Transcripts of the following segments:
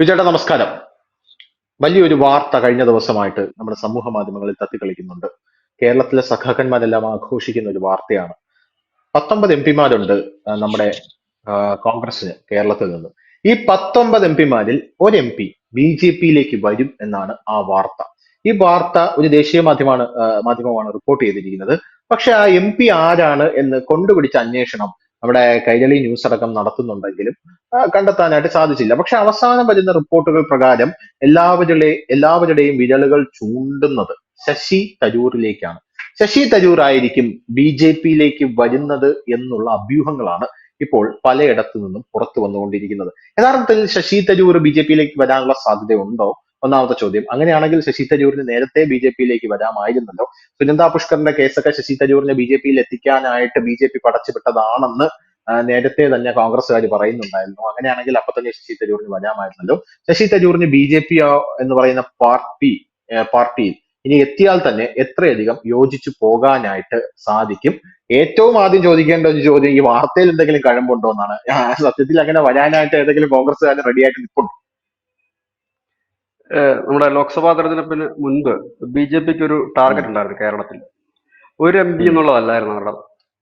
വിജയേട്ടാ നമസ്കാരം. വലിയൊരു വാർത്ത കഴിഞ്ഞ ദിവസമായിട്ട് നമ്മുടെ സമൂഹ മാധ്യമങ്ങളിൽ തത്തിക്കളിക്കുന്നുണ്ട്. കേരളത്തിലെ സഖാക്കന്മാരെല്ലാം ആഘോഷിക്കുന്ന ഒരു വാർത്തയാണ്. പത്തൊമ്പത് എം പിമാരുണ്ട് നമ്മുടെ കോൺഗ്രസിന് കേരളത്തിൽ നിന്ന്. ഈ പത്തൊമ്പത് എം പിമാരിൽ ഒരു എം പി ബി ജെ പിയിലേക്ക് വരും എന്നാണ് ആ വാർത്ത. ഈ വാർത്ത ഒരു ദേശീയ മാധ്യമമാണ് മാധ്യമമാണ് റിപ്പോർട്ട് ചെയ്തിരിക്കുന്നത്. പക്ഷെ ആ എം പി ആരാണ് എന്ന് കൊണ്ടുപിടിച്ച അന്വേഷണം നമ്മുടെ കൈരളി ന്യൂസ് അടക്കം നടത്തുന്നുണ്ടെങ്കിലും കണ്ടെത്താനായിട്ട് സാധിച്ചില്ല. പക്ഷെ അവസാനം വരുന്ന റിപ്പോർട്ടുകൾ പ്രകാരം എല്ലാവരുടെ എല്ലാവരുടെയും വിരലുകൾ ചൂണ്ടുന്നത് ശശി തരൂരിലേക്കാണ്. ശശി തരൂർ ആയിരിക്കും ബി ജെ പിയിലേക്ക് വരുന്നത് എന്നുള്ള അഭ്യൂഹങ്ങളാണ് ഇപ്പോൾ പലയിടത്തു നിന്നും പുറത്തു വന്നുകൊണ്ടിരിക്കുന്നത്. യഥാർത്ഥത്തിൽ ശശി തരൂർ ബി ജെ പിയിലേക്ക് വരാനുള്ള സാധ്യതയുണ്ടോ? ഒന്നാമത്തെ ചോദ്യം. അങ്ങനെയാണെങ്കിൽ ശശി തരൂരിന് നേരത്തെ ബി ജെ പിയിലേക്ക് വരാമായിരുന്നല്ലോ. സുനന്ദ പുഷ്കറിന്റെ കേസൊക്കെ ശശി തരൂരിനെ ബി ജെ പിയിൽ എത്തിക്കാനായിട്ട് ബി ജെ പി പടച്ചുവിട്ടതാണെന്ന് നേരത്തെ തന്നെ കോൺഗ്രസ്സുകാർ പറയുന്നുണ്ടായിരുന്നു. അങ്ങനെയാണെങ്കിൽ അപ്പൊ തന്നെ ശശി തരൂരിന് വരാമായിരുന്നല്ലോ. ശശി തരൂരിന് ബി ജെ പി എന്ന് പറയുന്ന പാർട്ടി പാർട്ടിയിൽ ഇനി എത്തിയാൽ തന്നെ എത്രയധികം യോജിച്ചു പോകാനായിട്ട് സാധിക്കും. ഏറ്റവും ആദ്യം ചോദിക്കേണ്ട ഒരു ചോദ്യം ഈ വാർത്തയിൽ എന്തെങ്കിലും കഴമ്പുണ്ടോ എന്നാണ്. സത്യത്തിൽ അങ്ങനെ വരാനായിട്ട് ഏതെങ്കിലും കോൺഗ്രസ്സുകാരൻ റെഡി ആയിട്ട് നിൽപ്പുണ്ടോ നമ്മുടെ ലോക്സഭാ തെരഞ്ഞെടുപ്പിന് മുൻപ് ബി ജെ പിക്ക് ഒരു ടാർഗറ്റ് ഉണ്ടായിരുന്നു കേരളത്തിൽ. ഒരു എം പി എന്നുള്ളതല്ലായിരുന്നു അവരുടെ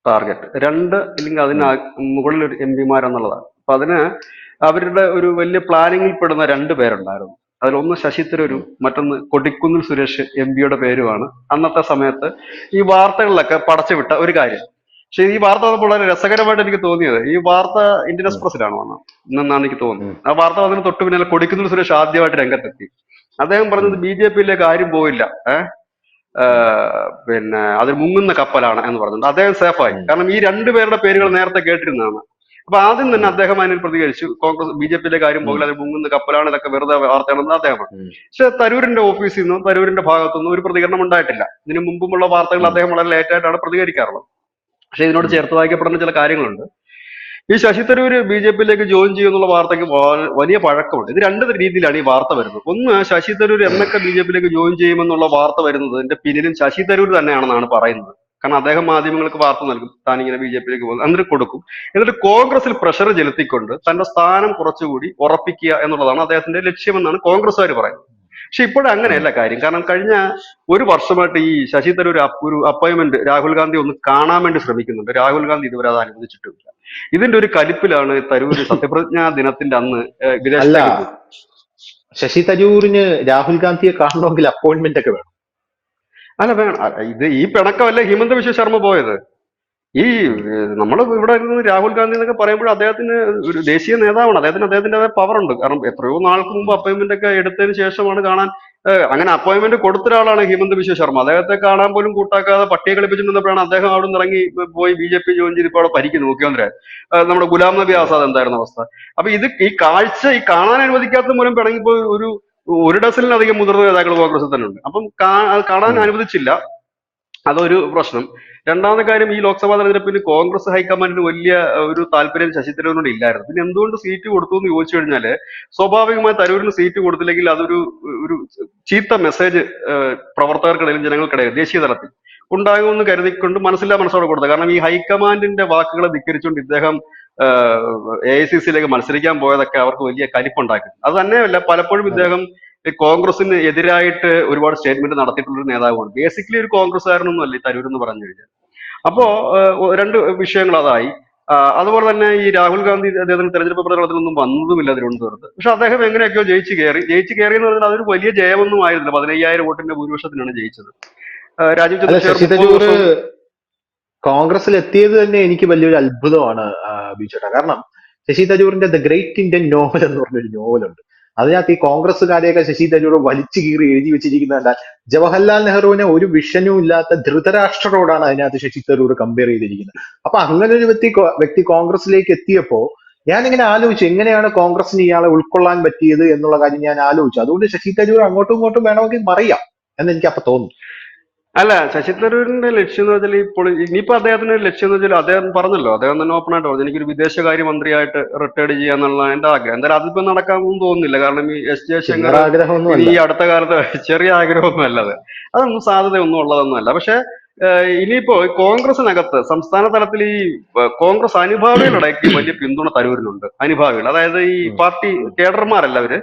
ടാർഗറ്റ്. രണ്ട് ഇല്ലെങ്കിൽ അതിന് മുകളിൽ ഒരു എം പിമാരെന്നുള്ളതാണ്. അപ്പൊ അതിന് അവരുടെ ഒരു വലിയ പ്ലാനിങ്ങിൽ പെടുന്ന രണ്ട് പേരുണ്ടായിരുന്നു. അതിലൊന്ന് ശശി തരൂരും മറ്റൊന്ന് കൊടിക്കുന്നിൽ സുരേഷ് എം പിയുടെ പേരുമാണ്. അന്നത്തെ സമയത്ത് ഈ വാർത്തകളിലൊക്കെ പടച്ചുവിട്ട ഒരു കാര്യം. പക്ഷെ ഈ വാർത്ത വന്നപ്പോൾ വളരെ രസകരമായിട്ട് എനിക്ക് തോന്നിയത്. ഈ വാർത്ത ഇന്ത്യൻ എക്സ്പ്രസിലാണ് വന്നത്. എന്നാണ് എനിക്ക് തോന്നുന്നത്. ആ വാർത്ത വന്നതിന് തൊട്ട് പിന്നാലെ കൊടിക്കുന്നിൽ സുരേഷ് ആദ്യമായിട്ട് രംഗത്തെത്തി. അദ്ദേഹം പറഞ്ഞത് ബി ജെ പിയിലേക്ക് ആരും പോയില്ല ഏഹ് പിന്നെ അത് മുങ്ങുന്ന കപ്പലാണ് എന്ന് പറഞ്ഞിട്ടുണ്ട്. അദ്ദേഹം സേഫായി കാരണം ഈ രണ്ടുപേരുടെ പേരുകൾ നേരത്തെ കേട്ടിരുന്നതാണ്. അപ്പൊ ആദ്യം തന്നെ അദ്ദേഹം അതിനെ പ്രതികരിച്ചു. കോൺഗ്രസ് ബി ജെ പിയിലേക്ക് ആരും ഉം, പോകില്ല അത് മുങ്ങുന്ന കപ്പലാണ് ഇതൊക്കെ വെറുതെ വാർത്തയാണെന്ന് അദ്ദേഹം പറഞ്ഞു. പക്ഷെ തരൂരിന്റെ ഓഫീസിൽ നിന്നും തരൂരിന്റെ ഭാഗത്തു നിന്നും ഒരു പ്രതികരണം ഉണ്ടായിട്ടില്ല. ഇതിനു മുമ്പുമുള്ള വാർത്തകൾ അദ്ദേഹം വളരെ ലേറ്റായിട്ടാണ് പ്രതികരിക്കാറുള്ളത്. പക്ഷെ ഇതിനോട് ചേർത്ത് വായിക്കപ്പെടുന്ന ചില കാര്യങ്ങളുണ്ട്. ഈ ശശി തരൂര് ബി ജെ പിയിലേക്ക് ജോയിൻ ചെയ്യുന്നുള്ള വാർത്തയ്ക്ക് വലിയ പഴക്കമുണ്ട്. ഇത് രണ്ട് രീതിയിലാണ് ഈ വാർത്ത വരുന്നത്. ഒന്ന് ശശി തരൂർ എന്നൊക്കെ ബി ജെ പിയിലേക്ക് ജോയിൻ ചെയ്യുമെന്നുള്ള വാർത്ത വരുന്നത് എന്റെ പിന്നിലും ശശി തരൂർ തന്നെയാണെന്നാണ് പറയുന്നത്. കാരണം അദ്ദേഹം മാധ്യമങ്ങൾക്ക് വാർത്ത നൽകും. താൻ ഇങ്ങനെ ബി ജെ പിയിലേക്ക് പോകും. എന്നിട്ട് കൊടുക്കും. എന്നിട്ട് കോൺഗ്രസിൽ പ്രഷർ ചെലുത്തിക്കൊണ്ട് തന്റെ സ്ഥാനം കുറച്ചുകൂടി ഉറപ്പിക്കുക എന്നുള്ളതാണ് അദ്ദേഹത്തിന്റെ ലക്ഷ്യമെന്നാണ് കോൺഗ്രസ്സുകാർ പറയുന്നത്. പക്ഷെ ഇപ്പോഴും അങ്ങനെയല്ല കാര്യം. കാരണം കഴിഞ്ഞ ഒരു വർഷമായിട്ട് ഈ ശശി തരൂർ ഒരു അപ്പോയിന്റ്മെന്റ് രാഹുൽ ഗാന്ധി ഒന്ന് കാണാൻ വേണ്ടി ശ്രമിക്കുന്നുണ്ട്. രാഹുൽ ഗാന്ധി ഇതുവരെ അത് അനുവദിച്ചിട്ടില്ല. ഇതിന്റെ ഒരു കലിപ്പിലാണ് തരൂര് സത്യപ്രതിജ്ഞാ ദിനത്തിന്റെ അന്ന് വിദേശത്തേക്ക് ശശി തരൂരിന് രാഹുൽ ഗാന്ധിയെ കാണണമെങ്കിൽ അപ്പോയിന്റ്മെന്റ് ഒക്കെ വേണം. അല്ല വേണം. ഇത് ഈ പിണക്കമല്ല ഹിമന്ത വിശ്വ ശർമ്മ പോയത്? ഈ നമ്മൾ ഇവിടെ ഇരുന്ന് രാഹുൽ ഗാന്ധി എന്നൊക്കെ പറയുമ്പോൾ അദ്ദേഹത്തിന് ഒരു ദേശീയ നേതാവാണ്. അദ്ദേഹത്തിന് അദ്ദേഹത്തിന്റെ പവർ ഉണ്ട്. കാരണം എത്രയോ നാൾക്ക് മുമ്പ് അപ്പോയിന്റ്മെന്റ് ഒക്കെ എടുത്തതിന് ശേഷമാണ് കാണാൻ അങ്ങനെ അപ്പോയിന്റ്മെന്റ് കൊടുത്ത ഒരാളാണ് ഹിമന്ത വിശ്വ ശർമ്മ. അദ്ദേഹത്തെ കാണാൻ പോലും കൂട്ടാക്കാതെ പട്ടിയെ കളിപ്പിച്ചിരുന്നപ്പോഴാണ് അദ്ദേഹം അവിടെ നിന്ന് ഇറങ്ങി പോയി ബി ജെ പി ജോയിൻ ചെയ്ത് ഇപ്പോൾ അവിടെ ഭരിക്കുന്നു മുഖ്യമന്ത്രി നമ്മുടെ ഗുലാം നബി ആസാദ് എന്തായിരുന്നു അവസ്ഥ? അപ്പൊ ഇത് ഈ കാഴ്ച ഈ കാണാൻ അനുവദിക്കാത്ത മൂലം പിണങ്ങിപ്പോ ഒരു ഒരു ഡസനിലധികം മുതിർന്ന നേതാക്കൾ കോൺഗ്രസ് തന്നെ ഉണ്ട്. അപ്പം കാണാൻ അനുവദിച്ചില്ല. അതൊരു പ്രശ്നം. രണ്ടാമത്തെ കാര്യം ഈ ലോക്സഭാ തെരഞ്ഞെടുപ്പിൽ കോൺഗ്രസ് ഹൈക്കമാൻഡിന് വലിയ ഒരു താല്പര്യം ശശി തരൂരിനോട് ഇല്ലായിരുന്നു പിന്നെ എന്തുകൊണ്ട് സീറ്റ് കൊടുത്തു എന്ന് ചോദിച്ചു കഴിഞ്ഞാൽ സ്വാഭാവികമായി തരൂരിന് സീറ്റ് കൊടുത്തില്ലെങ്കിൽ അതൊരു ഒരു ചീത്ത മെസ്സേജ് പ്രവർത്തകർക്കിടയിലും ജനങ്ങൾക്കിടയിൽ ദേശീയ തലത്തിൽ. ഉണ്ടാകുമെന്ന് കരുതിക്കൊണ്ട് മനസ്സില്ലാ മനസ്സോടെ കൊടുത്തത്. കാരണം ഈ ഹൈക്കമാൻഡിന്റെ വാക്കുകളെ ധിക്കരിച്ചുകൊണ്ട് ഇദ്ദേഹം എ ഐ സി സിയിലേക്ക് മത്സരിക്കാൻ പോയതൊക്കെ അവർക്ക് വലിയ കലിപ്പുണ്ടാക്കി. അത് തന്നെയല്ല പലപ്പോഴും ഇദ്ദേഹം കോൺഗ്രസിന് എതിരായിട്ട് ഒരുപാട് സ്റ്റേറ്റ്മെന്റ് നടത്തിയിട്ടുള്ള ഒരു നേതാവാണ്. ബേസിക്കലി ഒരു കോൺഗ്രസ്സുകാരനൊന്നും അല്ല ഈ തരൂർ എന്ന് പറഞ്ഞു കഴിഞ്ഞാൽ. അപ്പോ രണ്ട് വിഷയങ്ങൾ അതായി. അതുപോലെ തന്നെ ഈ രാഹുൽ ഗാന്ധി അദ്ദേഹത്തിന് തെരഞ്ഞെടുപ്പ് പ്രചരണത്തിനൊന്നും വന്നതുമില്ല തിരുവനന്തപുരത്ത്. പക്ഷെ അദ്ദേഹം എങ്ങനെയൊക്കെയോ ജയിച്ചു കയറി. ജയിച്ചു കയറി എന്ന് പറഞ്ഞാൽ അതൊരു വലിയ ജയമൊന്നും ആയിരുന്നില്ല. പതിനയ്യായിരം വോട്ടിന്റെ ഭൂരിപക്ഷത്തിനാണ് ജയിച്ചത്. രാജീവ് ചന്ദ്രശേഖര ചന്ദ്രശേഖർ കോൺഗ്രസിൽ എത്തിയത് തന്നെ എനിക്ക് വലിയൊരു അത്ഭുതമാണ് ബിജുട്ടാ. കാരണം ശശി തരൂറിന്റെ ദ ഗ്രേറ്റ് ഇന്ത്യൻ നോവൽ എന്ന് പറഞ്ഞൊരു നോവലുണ്ട് അതിനകത്ത് ഈ കോൺഗ്രസ്സുകാരെയൊക്കെ ശശി തരൂർ വലിച്ചു കീറി എഴുതി വെച്ചിരിക്കുന്നത് കണ്ടാൽ ജവഹർലാൽ നെഹ്റുവിനെ ഒരു വിഷനും ഇല്ലാത്ത ധൃതരാഷ്ട്രരോടാണ് അതിനകത്ത് ശശി തരൂർ കമ്പയർ ചെയ്തിരിക്കുന്നത്. അപ്പൊ അങ്ങനെ ഒരു വ്യക്തി വ്യക്തി കോൺഗ്രസിലേക്ക് എത്തിയപ്പോ ഞാൻ ഇങ്ങനെ ആലോചിച്ചു എങ്ങനെയാണ് കോൺഗ്രസിന് ഇയാളെ ഉൾക്കൊള്ളാൻ പറ്റിയത് എന്നുള്ള കാര്യം ഞാൻ ആലോചിച്ചു. അതുകൊണ്ട് ശശി തരൂർ അങ്ങോട്ടും ഇങ്ങോട്ടും വേണമെങ്കിൽ മറിയാം എന്ന് എനിക്ക് അപ്പൊ തോന്നുന്നു. അല്ല ശശി തരൂരിന്റെ ലക്ഷ്യം എന്ന് വെച്ചാൽ ഇപ്പോൾ ഇനിയിപ്പോ അദ്ദേഹത്തിന്റെ ലക്ഷ്യം എന്ന് വെച്ചാൽ അദ്ദേഹം പറഞ്ഞല്ലോ അദ്ദേഹം തന്നെ ഓപ്പൺ ആയിട്ട് പറഞ്ഞു എനിക്കൊരു വിദേശകാര്യ മന്ത്രിയായിട്ട് റിട്ടയർഡ് ചെയ്യാന്നുള്ള എന്റെ ആഗ്രഹം. എന്തായാലും അതിപ്പോ നടക്കാമെന്ന് തോന്നുന്നില്ല. കാരണം ഈ എസ് ജയശങ്കർ ഈ അടുത്ത കാലത്ത് ചെറിയ ആഗ്രഹമൊന്നും അല്ലത് അതൊന്നും സാധ്യതയൊന്നും ഉള്ളതൊന്നുമല്ല. പക്ഷെ ഇനിയിപ്പോ കോൺഗ്രസിനകത്ത് സംസ്ഥാന തലത്തിൽ ഈ കോൺഗ്രസ് അനുഭാവികളുടെ വലിയ പിന്തുണ തരൂരിനുണ്ട്. അനുഭാവികൾ. അതായത് ഈ പാർട്ടി കേഡർമാരല്ല അവർ.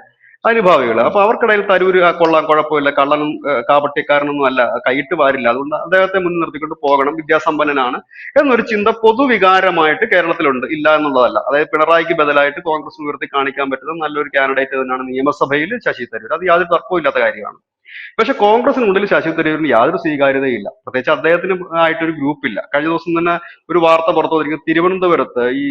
അനുഭാവികൾ അപ്പൊ അവർക്കിടയിൽ തരൂര് കൊള്ളാൻ കൊള്ളാം കുഴപ്പമില്ല കള്ളനും കാപട്ടിക്കാരനൊന്നും അല്ല കൈയിട്ട് വാരില്ല. അതുകൊണ്ട് അദ്ദേഹത്തെ മുൻനിർത്തിക്കൊണ്ട് പോകണം വിദ്യാസമ്പന്നനാണ് എന്നൊരു ചിന്ത പൊതുവികാരമായിട്ട് കേരളത്തിലുണ്ട്. ഇല്ല എന്നുള്ളതല്ല. അതായത് പിണറായിക്ക് ബദലായിട്ട് കോൺഗ്രസ് ഉയർത്തി കാണിക്കാൻ പറ്റുന്ന നല്ലൊരു കാൻഡിഡേറ്റ് തന്നെയാണ് നിയമസഭയിൽ ശശി തരൂർ അത് യാതൊരു തർക്കവും കാര്യമാണ്. പക്ഷെ കോൺഗ്രസിനുള്ളിൽ ശശി തരൂരിന് യാതൊരു സ്വീകാര്യതയില്ല. പ്രത്യേകിച്ച് അദ്ദേഹത്തിന് ആയിട്ടൊരു ഗ്രൂപ്പില്ല. കഴിഞ്ഞ ദിവസം തന്നെ ഒരു വാർത്ത പുറത്തു വന്നിരിക്കുന്നത് തിരുവനന്തപുരത്ത് ഈ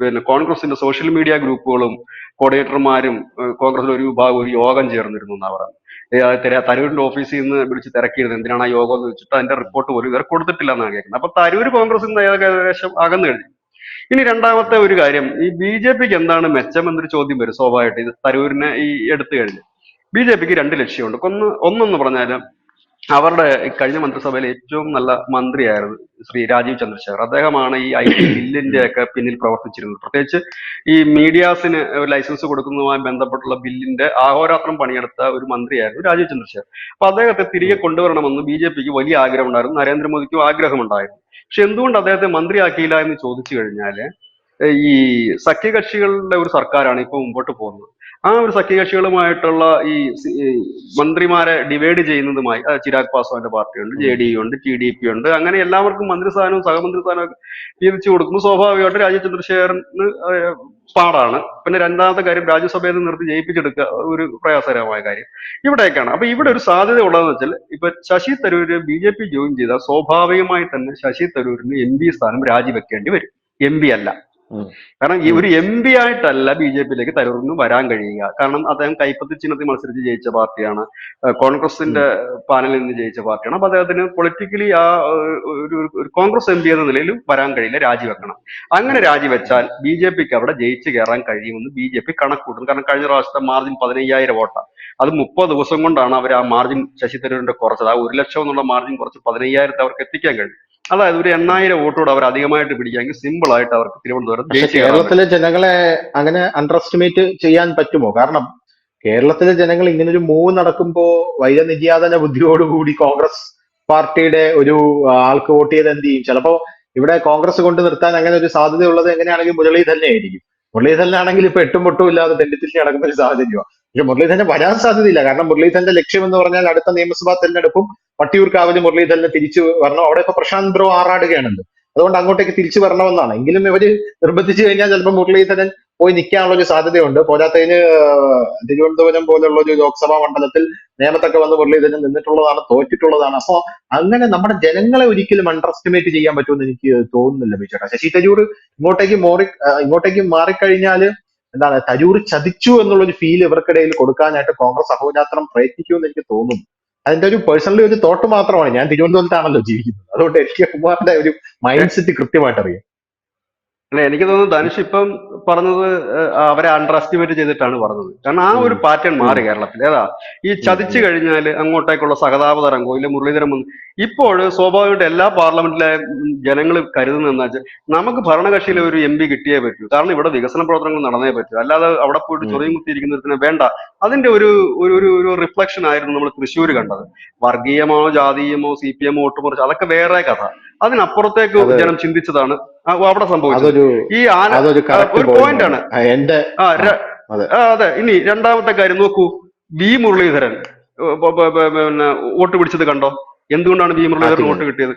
പിന്നെ കോൺഗ്രസിന്റെ സോഷ്യൽ മീഡിയ ഗ്രൂപ്പുകളും കോർഡിനേറ്റർമാരും കോൺഗ്രസിന്റെ ഒരു വിഭാഗം ഒരു യോഗം ചേർന്നിരുന്നു എന്നാ പറയുന്നത്. തരൂരിന്റെ ഓഫീസിൽ നിന്ന് വിളിച്ച് തിരക്കിയിരുന്നു. എന്തിനാണ് ആ യോഗം എന്ന് വെച്ചിട്ട് അതിന്റെ റിപ്പോർട്ട് പോലും ഇവർ കൊടുത്തിട്ടില്ല എന്നാണ് കേൾക്കുന്നത്. അപ്പൊ തരൂര് കോൺഗ്രസിൽ നിന്ന് ഏകദേശം അകന്നു കഴിഞ്ഞു. ഇനി രണ്ടാമത്തെ ഒരു കാര്യം ഈ ബി ജെ പിക്ക് എന്താണ് മെച്ചം എന്നൊരു ചോദ്യം വരും. സ്വാഭാവികമായിട്ട് ഇത് തരൂരിനെ ഈ എടുത്തു കഴിഞ്ഞു. ബി ജെ പിക്ക് രണ്ട് ലക്ഷ്യമുണ്ട്. ഒന്ന് ഒന്നെന്ന് പറഞ്ഞാൽ അവരുടെ കഴിഞ്ഞ മന്ത്രിസഭയിലെ ഏറ്റവും നല്ല മന്ത്രിയായിരുന്നു ശ്രീ രാജീവ് ചന്ദ്രശേഖർ. അദ്ദേഹമാണ് ഈ ഐ ടി ബില്ലിന്റെ ഒക്കെ പിന്നിൽ പ്രവർത്തിച്ചിരുന്നത്. പ്രത്യേകിച്ച് ഈ മീഡിയാസിന് ലൈസൻസ് കൊടുക്കുന്നതുമായി ബന്ധപ്പെട്ടുള്ള ബില്ലിന്റെ ആഹോരാത്രം പണിയെടുത്ത ഒരു മന്ത്രിയായിരുന്നു രാജീവ് ചന്ദ്രശേഖർ. അപ്പൊ അദ്ദേഹത്തെ തിരികെ കൊണ്ടുവരണമെന്ന് ബി ജെ പിക്ക് വലിയ ആഗ്രഹമുണ്ടായിരുന്നു. നരേന്ദ്രമോദിക്കും ആഗ്രഹമുണ്ടായിരുന്നു. പക്ഷെ എന്തുകൊണ്ട് അദ്ദേഹത്തെ മന്ത്രിയാക്കിയില്ല എന്ന് ചോദിച്ചു കഴിഞ്ഞാൽ ഈ സഖ്യകക്ഷികളുടെ ഒരു സർക്കാരാണ് ഇപ്പൊ മുമ്പോട്ട് പോകുന്നത്. ആ ഒരു സഖ്യകക്ഷികളുമായിട്ടുള്ള ഈ മന്ത്രിമാരെ ഡിവൈഡ് ചെയ്യുന്നതുമായി ചിരാഗ് പാസ്വാന്റെ പാർട്ടിയുണ്ട് ജെ ഡി യു ഉണ്ട് ടി ഡി പി ഉണ്ട് അങ്ങനെ എല്ലാവർക്കും മന്ത്രിസ്ഥാനവും സഹമന്ത്രി സ്ഥാനവും ഒക്കെ വീതിച്ചു കൊടുക്കുമ്പോൾ സ്വാഭാവികമായിട്ട് രാജീവ് ചന്ദ്രശേഖരന് പാടാണ്. പിന്നെ രണ്ടാമത്തെ കാര്യം രാജ്യസഭയിൽ നിന്ന് നിർത്തി ജയിപ്പിച്ചെടുക്കുക ഒരു പ്രയാസകരമായ കാര്യം. ഇവിടേക്കാണ് അപ്പൊ ഇവിടെ ഒരു സാധ്യത ഉള്ളതെന്ന് വെച്ചാൽ ഇപ്പൊ Shashi Tharoor B J P join ചെയ്താൽ സ്വാഭാവികമായി തന്നെ ശശി തരൂരിന് എം പി സ്ഥാനം രാജിവെക്കേണ്ടി വരും. എം പി അല്ല. കാരണം ഈ. ഒരു എം പി ആയിട്ടല്ല ബി ജെ പിയിലേക്ക് തരൂറിന് വരാൻ കഴിയുക. കാരണം അദ്ദേഹം കൈപ്പത്തി ചിഹ്നത്തിൽ മത്സരിച്ച് ജയിച്ച പാർട്ടിയാണ്. കോൺഗ്രസിന്റെ പാനലിൽ നിന്ന് ജയിച്ച പാർട്ടിയാണ്. അപ്പൊ അദ്ദേഹത്തിന് പൊളിറ്റിക്കലി ആ ഒരു ഒരു- ഒരു കോൺഗ്രസ് എം പി എന്ന നിലയിലും വരാൻ കഴിയില്ല രാജിവെക്കണം. അങ്ങനെ രാജിവെച്ചാൽ ബി ജെ പിക്ക് അവിടെ ജയിച്ചു കയറാൻ കഴിയുമെന്ന് ബി ജെ പി കണക്കൂട്ടും കാരണം കഴിഞ്ഞ പ്രാവശ്യത്തെ മാർജിൻ പതിനയ്യായിരം വോട്ടാണ് അത് മുപ്പത് ദിവസം കൊണ്ടാണ് അവർ ആ മാർജിൻ ശശി തരൂരിന്റെ കുറച്ചത്. ആ ഒരു ലക്ഷം എന്നുള്ള മാർജിൻ കുറച്ച് പതിനയ്യായിരത്തെ അവർക്ക് എത്തിക്കാൻ കഴിയും. അതായത് ഒരു എണ്ണായിരം വോട്ടോട് അവർ അധികമായിട്ട് പിടിക്കാമെങ്കിൽ സിമ്പിൾ ആയിട്ട് അവർക്ക് തിരുവനന്തപുരം കേരളത്തിലെ ജനങ്ങളെ അങ്ങനെ അണ്ടർ എസ്റ്റിമേറ്റ് ചെയ്യാൻ പറ്റുമോ? കാരണം കേരളത്തിലെ ജനങ്ങൾ ഇങ്ങനെ ഒരു മൂവ് നടക്കുമ്പോ വൈരനിര്യാതന ബുദ്ധിയോടുകൂടി കോൺഗ്രസ് പാർട്ടിയുടെ ഒരു ആൾക്ക് വോട്ട് ചെയ്ത് എന്ത് ചെയ്യും? ചിലപ്പോ ഇവിടെ കോൺഗ്രസ് കൊണ്ട് നിർത്താൻ അങ്ങനെ ഒരു സാധ്യത സാധ്യതയുള്ളത് എങ്ങനെയാണെങ്കിൽ മുരളീധരനെ ആയിരിക്കും. മുരളീധരനാണെങ്കിൽ ഇപ്പൊ എട്ടും പൊട്ടും ഇല്ലാതെ തെണ്ടിത്തിരിഞ്ഞ് നടക്കുന്ന ഒരു സാഹചര്യമാണ് പക്ഷെ മുരളീധരന് വരാൻ സാധ്യതയില്ല. കാരണം മുരളീധരന്റെ ലക്ഷ്യം എന്ന് പറഞ്ഞാൽ അടുത്ത നിയമസഭാ തെരഞ്ഞെടുപ്പും വട്ടിയൂർക്കാവിൽ മുരളീധരനെ തിരിച്ചു വരണം. അവിടെ ഇപ്പൊ പ്രശാന്ത് ബ്രോ ആറാടുകയാണല്ലോ. അതുകൊണ്ട് അങ്ങോട്ടേക്ക് തിരിച്ചു വരണമെന്നാണ്. എങ്കിലും ഇവർ നിർബന്ധിച്ചു കഴിഞ്ഞാൽ ചിലപ്പോൾ മുരളീധരൻ പോയി നിൽക്കാനുള്ള ഒരു സാധ്യതയുണ്ട്. പോരാത്തതിന് തിരുവനന്തപുരം പോലുള്ള ഒരു ലോക്സഭാ മണ്ഡലത്തിൽ നേമത്തൊക്കെ വന്ന് മുരളീധരൻ നിന്നിട്ടുള്ളതാണ് തോറ്റിട്ടുള്ളതാണ്. അപ്പോ അങ്ങനെ നമ്മുടെ ജനങ്ങളെ ഒരിക്കലും അണ്ടർ എസ്റ്റിമേറ്റ് ചെയ്യാൻ പറ്റുമെന്ന് എനിക്ക് തോന്നുന്നില്ല ബിച്ചേട്ടാ ശശി തരൂർ ഇങ്ങോട്ടേക്ക് മോറി ഇങ്ങോട്ടേക്ക് മാറിക്കഴിഞ്ഞാൽ എന്താണ് തരൂർ ചതിച്ചു എന്നുള്ള ഒരു ഫീൽ ഇവർക്കിടയിൽ കൊടുക്കാനായിട്ട് കോൺഗ്രസ് അഹോരാത്രം പ്രയത്നിക്കുമെന്ന് എനിക്ക് തോന്നുന്നു. അതിന്റെ ഒരു പേഴ്സണലി ഒരു തോട്ട് മാത്രമാണ്. ഞാൻ തിരുവനന്തപുരത്താണല്ലോ ജീവിക്കുന്നത്. അതുകൊണ്ട് എനിക്ക് കുമാറിന്റെ ഒരു മൈൻഡ് സെറ്റ് കൃത്യമായിട്ട് അറിയാം. അല്ല എനിക്ക് തോന്നുന്നു ധനുഷ് ഇപ്പം പറഞ്ഞത് അവരെ അണ്ടർ എസ്റ്റിമേറ്റ് ചെയ്തിട്ടാണ് പറഞ്ഞത്. കാരണം ആ ഒരു പാറ്റേൺ മാറി കേരളത്തിൽ. ഏതാ? ഈ ചതിച്ചു കഴിഞ്ഞാൽ അങ്ങോട്ടേക്കുള്ള സഹതാപ തരംഗോ ഇല്ല മുരളീധരൻ വന്ന് ഇപ്പോൾ സ്വാഭാവികമായിട്ട് എല്ലാ പാർലമെന്റിലെ ജനങ്ങൾ കരുതുന്ന എന്താ വെച്ചാൽ നമുക്ക് ഭരണകക്ഷിയിലെ ഒരു എം പി കിട്ടിയേ പറ്റൂ. കാരണം ഇവിടെ വികസന പ്രവർത്തനങ്ങൾ നടന്നേ പറ്റൂ. അല്ലാതെ അവിടെ പോയിട്ട്. ചൊറിയും കുത്തിയിരിക്കുന്നതിന് വേണ്ട. അതിന്റെ ഒരു ഒരു ഒരു ഒരു റിഫ്ലക്ഷൻ ആയിരുന്നു നമ്മൾ തൃശ്ശൂർ കണ്ടത്. വർഗീയമോ ജാതീയമോ സി പി എമ്മോ ഒട്ടുമുറിച്ച് അതൊക്കെ വേറെ കഥ. അതിനപ്പുറത്തേക്ക് അത് ജനം ചിന്തിച്ചതാണ്. അവിടെ സംഭവിച്ചത്. ഈ ആന ഒരു പോയിന്റ് ആണ്. എന്റെ അതെ. ഇനി രണ്ടാമത്തെ കാര്യം നോക്കൂ. വി മുരളീധരൻ. പിന്നെ വോട്ട് പിടിച്ചത് കണ്ടോ? എന്തുകൊണ്ടാണ് വി മുരളീധരൻ വോട്ട് കിട്ടിയത്?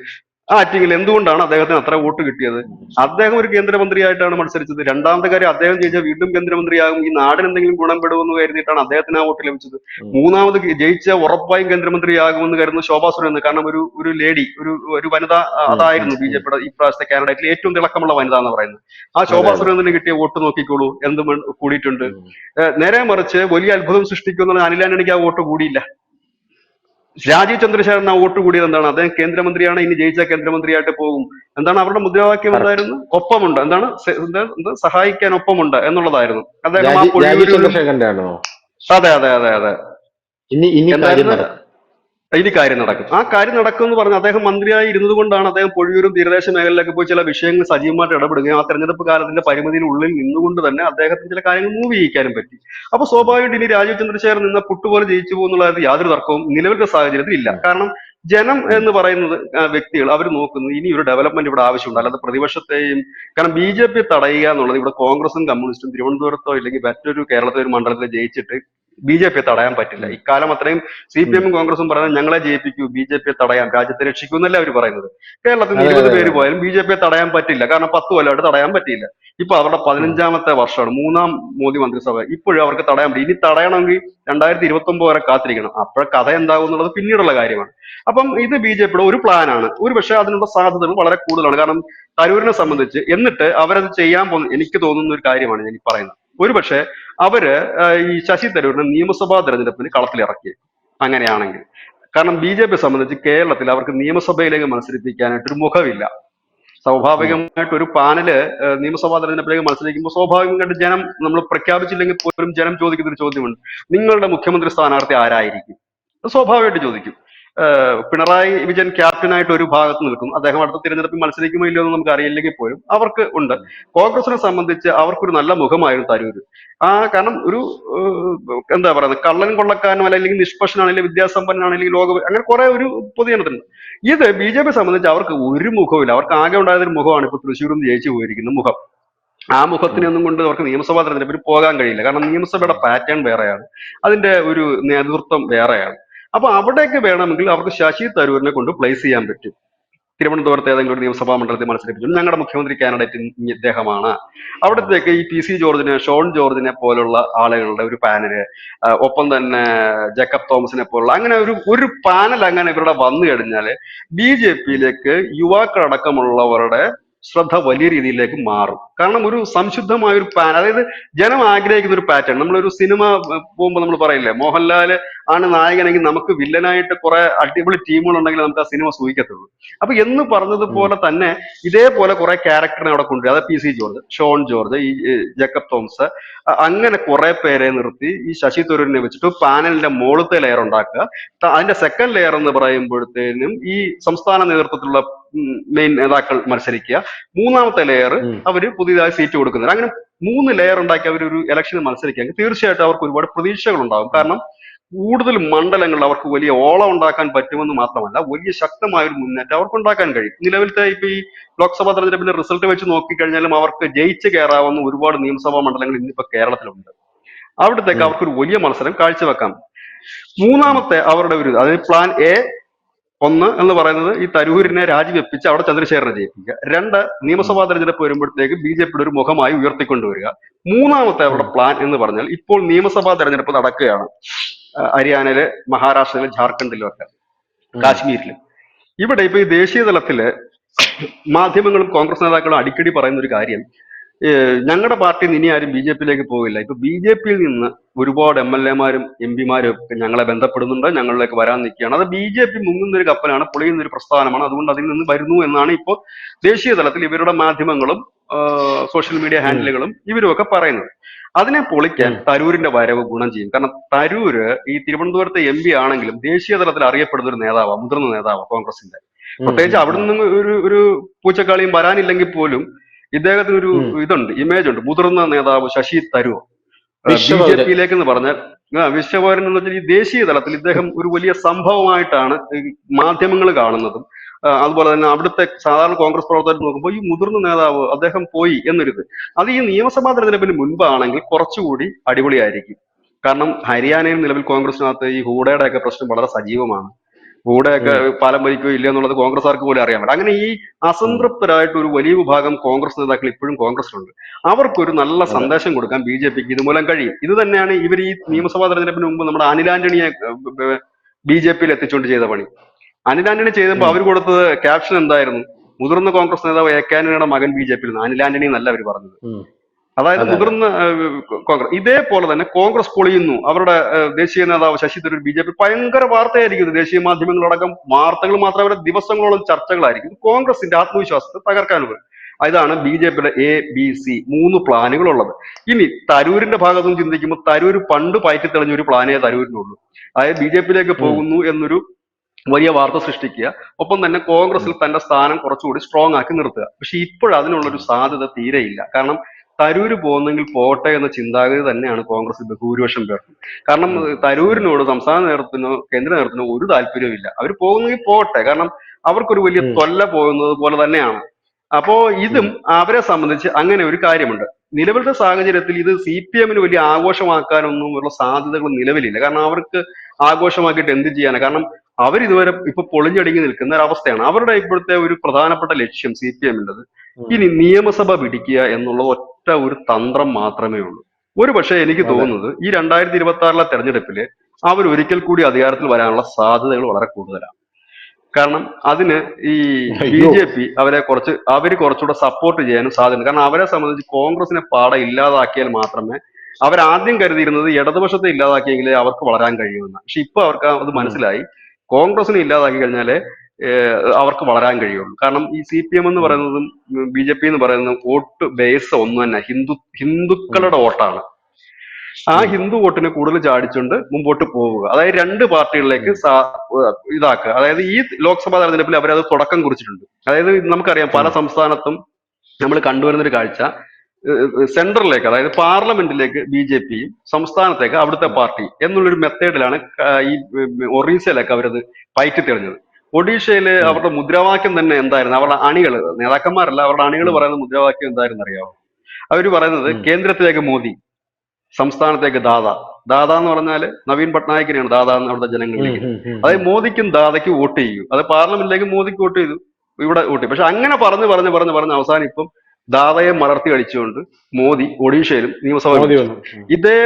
ആ ആറ്റിങ്ങിൽ എന്തുകൊണ്ടാണ് അദ്ദേഹത്തിന് അത്ര വോട്ട് കിട്ടിയത്? അദ്ദേഹം ഒരു കേന്ദ്രമന്ത്രിയായിട്ടാണ് മത്സരിച്ചത്. രണ്ടാമത്തെ കാര്യം അദ്ദേഹം ജയിച്ചാൽ വീണ്ടും കേന്ദ്രമന്ത്രിയാകും. ഈ നാടിന് എന്തെങ്കിലും ഗുണം പെടുമെന്ന് കരുതിയിട്ടാണ് അദ്ദേഹത്തിന് ആ വോട്ട് ലഭിച്ചത്. മൂന്നാമത് ജയിച്ച ഉറപ്പായും കേന്ദ്രമന്ത്രിയാകുമെന്ന് കരുതുന്ന ശോഭാ സുരേന്ദ്രൻ കാരണം ഒരു ഒരു ലേഡി ഒരു ഒരു വനിത അതായിരുന്നു ബി ജെ പിയുടെ ഈ പ്രാവശ്യത്തെ കാൻഡിഡേറ്റിൽ ഏറ്റവും തിളക്കമുള്ള വനിത എന്ന് പറയുന്നത്. ആ ശോഭാ. സുരേന്ദ്രന് കിട്ടിയ വോട്ട് നോക്കിക്കോളൂ. എന്ത് കൂടിയിട്ടുണ്ട്. നേരെ മറിച്ച് വലിയ അത്ഭുതം സൃഷ്ടിക്കുന്ന അനിലാനണിക്ക് ആ വോട്ട് കൂടിയില്ല. രാജീവ് ചന്ദ്രശേഖരൻ ആ വോട്ട് കൂടിയത് എന്താണ്? അദ്ദേഹം കേന്ദ്രമന്ത്രിയാണ് ഇനി ജയിച്ച കേന്ദ്രമന്ത്രിയായിട്ട് പോകും. എന്താണ് അവരുടെ മുദ്രാവാക്യം എന്തായിരുന്നു? ഒപ്പമുണ്ട്. എന്താണ്? സഹായിക്കാൻ ഒപ്പമുണ്ട് എന്നുള്ളതായിരുന്നു. അദ്ദേഹം അതെ അതെ അതെ അതെ. ഇനി ഇനി ഇനി കാര്യം നടക്കും. ആ കാര്യം നടക്കും എന്ന് പറഞ്ഞ് അദ്ദേഹം മന്ത്രിയായി ഇരുന്നത് കൊണ്ടാണ് അദ്ദേഹം പൊഴിയൂരും തീരദേശ മേഖലയിലൊക്കെ പോയി ചില വിഷയങ്ങൾ സജീവമായിട്ട് ഇടപെടുകയും ആ തെരഞ്ഞെടുപ്പ് കാലത്തിന്റെ പരിമിതിയിലുള്ളിൽ നിന്നുകൊണ്ട് തന്നെ അദ്ദേഹത്തിന് ചില കാര്യങ്ങൾ മൂവ് ചെയ്യിക്കാനും പറ്റി. അപ്പൊ സ്വാഭാവികമായിട്ട് ഇനി രാജീവ് ചന്ദ്രശേഖരൻ നിന്ന പുട്ടുപോലെ ജയിച്ചു പോകുന്നുള്ളത് യാതൊരു തർക്കവും നിലവിലെ സാഹചര്യത്തിൽ ഇല്ല. കാരണം ജനം എന്ന് പറയുന്നത് വ്യക്തികൾ അവർ നോക്കുന്നത് ഇനി ഒരു ഡെവലപ്മെന്റ് ഇവിടെ ആവശ്യമുണ്ട്. അല്ലാതെ പ്രതിപക്ഷത്തെയും കാരണം ബി ജെ പി തടയുക എന്നുള്ളത് ഇവിടെ കോൺഗ്രസും കമ്മ്യൂണിസ്റ്റും തിരുവനന്തപുരത്തോ ഇല്ലെങ്കിൽ മറ്റൊരു കേരളത്തിലെ ഒരു മണ്ഡലത്തിൽ ജയിച്ചിട്ട് ബി ജെ പിയെ തടയാൻ പറ്റില്ല. ഇക്കാലം അത്രയും സി പി എമ്മും കോൺഗ്രസും പറയുന്നത് ഞങ്ങളെ ജയിപ്പിക്കൂ ബി ജെ പിയെ തടയാം രാജ്യത്തെ രക്ഷിക്കൂ എന്നല്ല അവർ പറയുന്നത്. കേരളത്തിൽ ഇരുപത് പേര് പോയാലും ബി ജെ പിയെ തടയാൻ പറ്റില്ല. കാരണം പത്ത് കൊല്ലമായിട്ട് തടയാൻ പറ്റിയില്ല. ഇപ്പൊ അവരുടെ പതിനഞ്ചാമത്തെ വർഷമാണ്. മൂന്നാം മോദി മന്ത്രിസഭ. ഇപ്പോഴും അവർക്ക് തടയാൻ പറ്റും ഇനി തടയണമെങ്കിൽ രണ്ടായിരത്തി ഇരുപത്തി ഒമ്പത് വരെ കാത്തിരിക്കണം. അപ്പോഴ കഥ എന്താകും എന്നുള്ളത് പിന്നീടുള്ള കാര്യമാണ്. അപ്പം ഇത് ബി ജെ പിയുടെ ഒരു പ്ലാനാണ്. ഒരു പക്ഷേ അതിനുള്ള സാധ്യതകൾ വളരെ കൂടുതലാണ്. കാരണം തരൂരിനെ സംബന്ധിച്ച് എന്നിട്ട് അവരത് ചെയ്യാൻ പോകുന്ന എനിക്ക് തോന്നുന്ന ഒരു കാര്യമാണ് ഞാൻ ഈ പറയുന്നത്. ഒരു പക്ഷേ അവർ ഈ ശശി തരൂരിനെ നിയമസഭാ തെരഞ്ഞെടുപ്പിന് കളത്തിലിറക്കി അങ്ങനെയാണെങ്കിൽ. കാരണം ബി ജെ പി സംബന്ധിച്ച് കേരളത്തിൽ അവർക്ക് നിയമസഭയിലേക്ക് മത്സരിപ്പിക്കാനായിട്ട് ഒരു മുഖമില്ല സ്വാഭാവികമായിട്ട് ഒരു പാനൽ നിയമസഭാ തെരഞ്ഞെടുപ്പിലേക്ക് മത്സരിക്കുമ്പോൾ സ്വാഭാവികമായിട്ട് ജനം നമ്മൾ പ്രഖ്യാപിച്ചില്ലെങ്കിൽ പോലും ജനം ചോദിക്കുന്ന ഒരു ചോദ്യമുണ്ട്. നിങ്ങളുടെ മുഖ്യമന്ത്രി സ്ഥാനാർത്ഥി ആരായിരിക്കും? സ്വാഭാവികമായിട്ട് ചോദിക്കും. പിണറായി വിജയൻ ക്യാപ്റ്റനായിട്ട് ഒരു ഭാഗത്ത് നിൽക്കും. അദ്ദേഹം അടുത്ത തിരഞ്ഞെടുപ്പിൽ മത്സരിക്കുമോ ഇല്ലയോ എന്ന് നമുക്ക് അറിയില്ലെങ്കിൽ പോലും അവർക്ക് ഉണ്ട്. കോൺഗ്രസിനെ സംബന്ധിച്ച് അവർക്കൊരു നല്ല മുഖമായിരുന്നു തരൂര്. ആ കാരണം ഒരു എന്താ പറയുന്നത് കള്ളൻ കൊള്ളക്കാരനും അല്ലെങ്കിൽ നിഷ്പക്ഷനാണെങ്കിലും വിദ്യാസമ്പന്നനാണെങ്കിലും ലോക അങ്ങനെ കുറെ ഒരു പൊതുജനത്തിനുണ്ട് ഇത് ബി ജെ പി സംബന്ധിച്ച് അവർക്ക് ഒരു മുഖമില്ല അവർക്ക് ആകെ ഉണ്ടായതൊരു മുഖമാണ് ഇപ്പൊ തൃശ്ശൂരിൽ നിന്ന് ജയിച്ചു പോയിരിക്കുന്ന മുഖം. ആ മുഖത്തിനൊന്നും കൊണ്ട് അവർക്ക് നിയമസഭാ തെരഞ്ഞെടുപ്പിൽ പോകാൻ കഴിയില്ല. കാരണം നിയമസഭയുടെ പാറ്റേൺ വേറെയാണ്. അതിന്റെ ഒരു നേതൃത്വം വേറെയാണ്. അപ്പൊ അവിടേക്ക് വേണമെങ്കിൽ അവർക്ക് ശശി തരൂരിനെ കൊണ്ട് പ്ലേസ് ചെയ്യാൻ പറ്റും. തിരുവനന്തപുരത്ത് ഏതെങ്കിലും നിയമസഭാ മണ്ഡലത്തിൽ മത്സരിപ്പിച്ചു. ഞങ്ങളുടെ മുഖ്യമന്ത്രി കാൻഡിഡേറ്റ് ഇദ്ദേഹമാണ്. അവിടത്തേക്ക് ഈ പി സി ജോർജിനെ ഷോൺ ജോർജിനെ പോലുള്ള ആളുകളുടെ ഒരു പാനൽ ഒപ്പം തന്നെ ജേക്കബ് തോമസിനെ പോലുള്ള അങ്ങനെ ഒരു ഒരു പാനൽ അങ്ങനെ ഇവരുടെ വന്നു കഴിഞ്ഞാൽ ബി ജെ പിയിലേക്ക് യുവാക്കളടക്കമുള്ളവരുടെ ശ്രദ്ധ വലിയ രീതിയിലേക്ക് മാറും. കാരണം ഒരു സംശുദ്ധമായ ഒരു പാൻ അതായത് ജനം ആഗ്രഹിക്കുന്ന ഒരു പാറ്റേൺ നമ്മളൊരു സിനിമ പോകുമ്പോൾ നമ്മൾ പറയില്ലേ മോഹൻലാൽ ആണ് നായകനെങ്കിൽ നമുക്ക് വില്ലനായിട്ട് കുറെ അടിപൊളി ടീമുകൾ ഉണ്ടെങ്കിൽ നമുക്ക് ആ സിനിമ സൂഹിക്കത്തുള്ളൂ. അപ്പൊ എന്ന് പറഞ്ഞതുപോലെ തന്നെ ഇതേപോലെ കുറെ ക്യാരക്ടറിനെ അവിടെ കൊണ്ടുവരും. അതായത് പി സി ജോർജ് ഷോൺ ജോർജ് ഈ ജേക്കബ് തോമസ് അങ്ങനെ കുറെ പേരെ നിർത്തി ഈ ശശി തരൂരിനെ വെച്ചിട്ട് പാനലിന്റെ മുകളത്തെ ലെയർ ഉണ്ടാക്കുക. അതിന്റെ സെക്കൻഡ് ലെയർ എന്ന് പറയുമ്പോഴത്തേനും ഈ സംസ്ഥാന നേതൃത്വത്തിലുള്ള മെയിൻ നേതാക്കൾ മത്സരിക്കുക. മൂന്നാമത്തെ ലെയർ അവർ പുതിയതായി സീറ്റ് കൊടുക്കുന്നത്. അങ്ങനെ മൂന്ന് ലെയർ ഉണ്ടാക്കി അവർ ഒരു ഇലക്ഷന് മത്സരിക്കുകയെങ്കിൽ തീർച്ചയായിട്ടും അവർക്ക് ഒരുപാട് പ്രതീക്ഷകൾ ഉണ്ടാകും. കാരണം കൂടുതൽ മണ്ഡലങ്ങളിൽ അവർക്ക് വലിയ ഓളം ഉണ്ടാക്കാൻ പറ്റുമെന്ന് മാത്രമല്ല വലിയ ശക്തമായ ഒരു മുന്നേറ്റം അവർക്ക് ഉണ്ടാക്കാൻ കഴിയും. നിലവിലത്തെ ഇപ്പൊ ഈ ലോക്സഭാ തെരഞ്ഞെടുപ്പിന്റെ റിസൾട്ട് വെച്ച് നോക്കിക്കഴിഞ്ഞാലും അവർക്ക് ജയിച്ച് കയറാവുന്ന ഒരുപാട് നിയമസഭാ മണ്ഡലങ്ങൾ ഇന്നിപ്പോ കേരളത്തിലുണ്ട്. അവിടത്തേക്ക് അവർക്ക് ഒരു വലിയ മത്സരം കാഴ്ചവെക്കാം. മൂന്നാമത്തെ അവരുടെ ഒരു അതായത് പ്ലാൻ എ ഒന്ന് എന്ന് പറയുന്നത് ഈ തരൂരിനെ രാജിവെപ്പിച്ച് അവിടെ ചന്ദ്രശേഖരനെ ജയിപ്പിക്കുക. രണ്ട് നിയമസഭാ തെരഞ്ഞെടുപ്പ് വരുമ്പോഴത്തേക്ക് ബി ജെ പിയുടെ ഒരു മുഖമായി ഉയർത്തിക്കൊണ്ടുവരിക. മൂന്നാമത്തെ അവരുടെ പ്ലാൻ എന്ന് പറഞ്ഞാൽ ഇപ്പോൾ നിയമസഭാ തെരഞ്ഞെടുപ്പ് നടക്കുകയാണ്. ഹരിയാനയിലെ മഹാരാഷ്ട്രയിൽ ജാർഖണ്ഡിലും ഒക്കെ. കാശ്മീരിലും. ഇവിടെ ഇപ്പൊ ഈ ദേശീയ തലത്തിൽ മാധ്യമങ്ങളും കോൺഗ്രസ് നേതാക്കളും അടിക്കടി പറയുന്ന ഒരു കാര്യം ഞങ്ങളുടെ പാർട്ടിയിൽ നിന്ന് ഇനി ആരും ബി ജെ പിയിലേക്ക് പോകില്ല ഇപ്പൊ ബി ജെ പിയിൽ നിന്ന് ഒരുപാട് എം എൽ എമാരും എം പിമാരും ഒക്കെ ഞങ്ങളെ ബന്ധപ്പെടുന്നുണ്ട്. ഞങ്ങളിലേക്ക് വരാൻ നിൽക്കുകയാണ്. അത് ബി ജെ പി മുങ്ങുന്ന ഒരു കപ്പലാണ് പൊളിയുന്ന ഒരു പ്രസ്ഥാനമാണ്. അതുകൊണ്ട് അതിൽ നിന്ന് വരുന്നു എന്നാണ് ഇപ്പോൾ ദേശീയ തലത്തിൽ ഇവരുടെ മാധ്യമങ്ങളും സോഷ്യൽ മീഡിയ ഹാൻഡിലുകളും ഇവരും ഒക്കെ പറയുന്നത്. അതിനെ പൊളിക്കാൻ. തരൂരിന്റെ വരവ് ഗുണം ചെയ്യും. കാരണം തരൂര് ഈ തിരുവനന്തപുരത്തെ എം പി ആണെങ്കിലും ദേശീയ തലത്തിൽ അറിയപ്പെടുന്ന ഒരു നേതാവാണ് മുതിർന്ന നേതാവാണ് കോൺഗ്രസിന്റെ. പ്രത്യേകിച്ച് അവിടെ നിന്ന് ഒരു ഒരു പൂച്ചക്കാളിയും വരാനില്ലെങ്കിൽ പോലും ഇദ്ദേഹത്തിന് ഒരു. ഇതുണ്ട് ഇമേജ് ഉണ്ട്. മുതിർന്ന നേതാവ് ശശി തരൂർ. B J. പിയിലേക്ക് എന്ന് പറഞ്ഞാൽ വിശ്വപൗരൻ എന്ന് വെച്ചാൽ ഈ ദേശീയ തലത്തിൽ ഇദ്ദേഹം ഒരു വലിയ സംഭവമായിട്ടാണ് മാധ്യമങ്ങൾ കാണുന്നതും അതുപോലെ തന്നെ അവിടുത്തെ സാധാരണ കോൺഗ്രസ് പ്രവർത്തകർ നോക്കുമ്പോൾ ഈ മുതിർന്ന നേതാവ് അദ്ദേഹം പോയി എന്നൊരിത്. അത് ഈ നിയമസഭാ തെരഞ്ഞെടുപ്പിന് മുൻപാണെങ്കിൽ കുറച്ചുകൂടി അടിപൊളിയായിരിക്കും. കാരണം ഹരിയാനയിൽ നിലവിൽ കോൺഗ്രസിനകത്ത് ഈ ഹൂഡയുടെ ഒക്കെ പ്രശ്നം വളരെ സജീവമാണ്. ഹൂഡയൊക്കെ പാലം ഭരിക്കുകയോ ഇല്ല എന്നുള്ളത് കോൺഗ്രസ്സുകാർക്ക് പോലും അറിയാൻ പറ്റും അങ്ങനെ ഈ അസംതൃപ്തരായിട്ട് ഒരു വലിയ വിഭാഗം കോൺഗ്രസ് നേതാക്കൾ ഇപ്പോഴും കോൺഗ്രസിലുണ്ട് അവർക്കൊരു നല്ല സന്ദേശം കൊടുക്കാൻ ബി ജെ പിക്ക് ഇതുമൂലം കഴിയും. ഇത് തന്നെയാണ് ഇവർ ഈ നിയമസഭാ തെരഞ്ഞെടുപ്പിന് മുമ്പ് നമ്മുടെ അനിൽ ആന്റണിയെ ബി ജെ പിയിൽ എത്തിച്ചുകൊണ്ട് ചെയ്ത പണി. അനിൽ ആന്റണി ചെയ്തപ്പോൾ അവർ കൊടുത്തത് ക്യാപ്ഷൻ എന്തായിരുന്നു? മുതിർന്ന കോൺഗ്രസ് നേതാവ് എ കെ ആന്റണിയുടെ മകൻ ബി ജെ പിയിൽ നിന്ന്. അനിൽ ആന്റണി എന്നല്ല അവർ പറഞ്ഞത്. അതായത് അതെ. മുതിർന്ന കോൺഗ്രസ് ഇതേപോലെ തന്നെ കോൺഗ്രസ് പൊളിയുന്നു. അവരുടെ ദേശീയ നേതാവ് Shashi Tharoor B J P ഭയങ്കര വാർത്തയായിരിക്കും ദേശീയ മാധ്യമങ്ങളടക്കം വാർത്തകൾ മാത്രമല്ല ദിവസങ്ങളോളം ചർച്ചകളായിരിക്കും. കോൺഗ്രസിന്റെ ആത്മവിശ്വാസത്തെ തകർക്കാനുള്ളത് ഇതാണ് ബി ജെ പിയുടെ എ ബി സി മൂന്ന് പ്ലാനുകൾ ഉള്ളത് ഇനി തരൂരിന്റെ ഭാഗത്തും ചിന്തിക്കുമ്പോൾ തരൂർ പണ്ട് പയറ്റി തെളിഞ്ഞ ഒരു പ്ലാനേ തരൂരിനുള്ളൂ. അതായത് ബി ജെ പിയിലേക്ക് പോകുന്നു എന്നൊരു വലിയ വാർത്ത സൃഷ്ടിക്കുക. ഒപ്പം തന്നെ കോൺഗ്രസിൽ തന്റെ സ്ഥാനം കുറച്ചുകൂടി സ്ട്രോങ് ആക്കി നിർത്തുക. പക്ഷെ ഇപ്പോഴതിനുള്ളൊരു സാധ്യത തീരെയില്ല. കാരണം തരൂര് പോകുന്നെങ്കിൽ പോട്ടെ എന്ന ചിന്താഗതി തന്നെയാണ് കോൺഗ്രസിൽ ഭൂരിപക്ഷം പേർക്കും. കാരണം തരൂരിനോട് സംസ്ഥാന നേതൃത്വത്തിനോ കേന്ദ്ര നേതൃത്വത്തിനോ ഒരു താല്പര്യവുമില്ല. അവർ പോകുന്നെങ്കിൽ പോട്ടെ. കാരണം അവർക്കൊരു വലിയ. തൊല്ല പോകുന്നത് പോലെ തന്നെയാണ്. അപ്പോ ഇതും അവരെ സംബന്ധിച്ച് അങ്ങനെ ഒരു കാര്യമുണ്ട്. നിലവിലത്തെ സാഹചര്യത്തിൽ ഇത് സി പി എമ്മിന് വലിയ ആഘോഷമാക്കാനൊന്നും ഉള്ള സാധ്യതകൾ നിലവിലില്ല. കാരണം അവർക്ക് ആഘോഷമാക്കിയിട്ട് എന്ത് ചെയ്യാനാണ് കാരണം അവർ ഇതുവരെ ഇപ്പൊ പൊളിഞ്ഞടുങ്ങി നിൽക്കുന്ന ഒരു അവസ്ഥയാണ്. അവരുടെ ഇപ്പോഴത്തെ ഒരു പ്രധാനപ്പെട്ട ലക്ഷ്യം സി പി എമ്മിന്റെത്. ഇനി നിയമസഭ പിടിക്കുക എന്നുള്ളത് ഒറ്റ ഒരു തന്ത്രം മാത്രമേ ഉള്ളൂ. ഒരു പക്ഷേ എനിക്ക് തോന്നുന്നത് ഈ രണ്ടായിരത്തി ഇരുപത്തി ആറിലെ തെരഞ്ഞെടുപ്പിൽ അവർ ഒരിക്കൽ കൂടി അധികാരത്തിൽ വരാനുള്ള സാധ്യതകൾ വളരെ കൂടുതലാണ്. കാരണം അതിന് ഈ ബി ജെ പി അവരെ കുറച്ച് അവർ കുറച്ചുകൂടെ സപ്പോർട്ട് ചെയ്യാനും സാധ്യത കാരണം അവരെ സംബന്ധിച്ച് കോൺഗ്രസിനെ പാടെ ഇല്ലാതാക്കിയാൽ മാത്രമേ അവരാദ്യം കരുതിയിരുന്നത് ഇടതുപക്ഷത്തെ ഇല്ലാതാക്കിയെങ്കിലേ അവർക്ക് വളരാൻ കഴിയുമെന്ന്. പക്ഷെ ഇപ്പൊ അവർക്ക് അത് മനസ്സിലായി. കോൺഗ്രസിനെ ഇല്ലാതാക്കി കഴിഞ്ഞാലേ അവർക്ക് വളരാൻ കഴിയുള്ളൂ. കാരണം ഈ സി പി എം എന്ന് പറയുന്നതും ബി ജെ പി എന്ന് പറയുന്നതും വോട്ട് ബേസ് ഒന്നു തന്നെ ഹിന്ദു ഹിന്ദുക്കളുടെ വോട്ടാണ്. ആ ഹിന്ദു വോട്ടിനെ കൂടുതൽ ചാടിച്ചുകൊണ്ട് മുമ്പോട്ട് പോവുക. അതായത് രണ്ട് പാർട്ടികളിലേക്ക് ഇതാക്കുക. അതായത് ഈ ലോക്സഭാ തെരഞ്ഞെടുപ്പിൽ അവരത് തുടക്കം കുറിച്ചിട്ടുണ്ട്. അതായത് നമുക്കറിയാം പല സംസ്ഥാനത്തും നമ്മൾ കണ്ടുവരുന്ന ഒരു കാഴ്ച സെൻട്രലിലേക്ക് അതായത് പാർലമെന്റിലേക്ക് ബി ജെ പിയും സംസ്ഥാനത്തേക്ക് അവിടുത്തെ പാർട്ടി എന്നുള്ളൊരു മെത്തേഡിലാണ് ഈ ഒറീസയിലൊക്കെ അവരത് പയറ്റി തെളിഞ്ഞത്. ഒഡീഷയിൽ അവരുടെ മുദ്രാവാക്യം തന്നെ എന്തായിരുന്നു? അവരുടെ അണികൾ നേതാക്കന്മാരല്ല അവരുടെ അണികൾ പറയുന്ന മുദ്രാവാക്യം എന്തായിരുന്നു അറിയാമോ അവർ പറയുന്നത് കേന്ദ്രത്തിലേക്ക് മോദി സംസ്ഥാനത്തേക്ക് ദാദ. ദാദ എന്ന് പറഞ്ഞാൽ നവീൻ പട്നായിക്കിനെയാണ് ദാദ എന്ന് അവിടുത്തെ ജനങ്ങൾ വിളിക്കുന്നത്. അതായത് മോദിക്കും ദാദയ്ക്കും വോട്ട് ചെയ്യും. അത് പാർലമെന്റിലേക്ക് മോദിക്ക് വോട്ട് ചെയ്തു ഇവിടെ വോട്ട് ചെയ്യും പക്ഷെ അങ്ങനെ പറഞ്ഞ് പറഞ്ഞ് പറഞ്ഞ് പറഞ്ഞ് അവസാനം ഇപ്പം ദാദയെ മലർത്തി അടിച്ചുകൊണ്ട് മോദി ഒഡീഷയിലും നിയമസഭ ഇതേ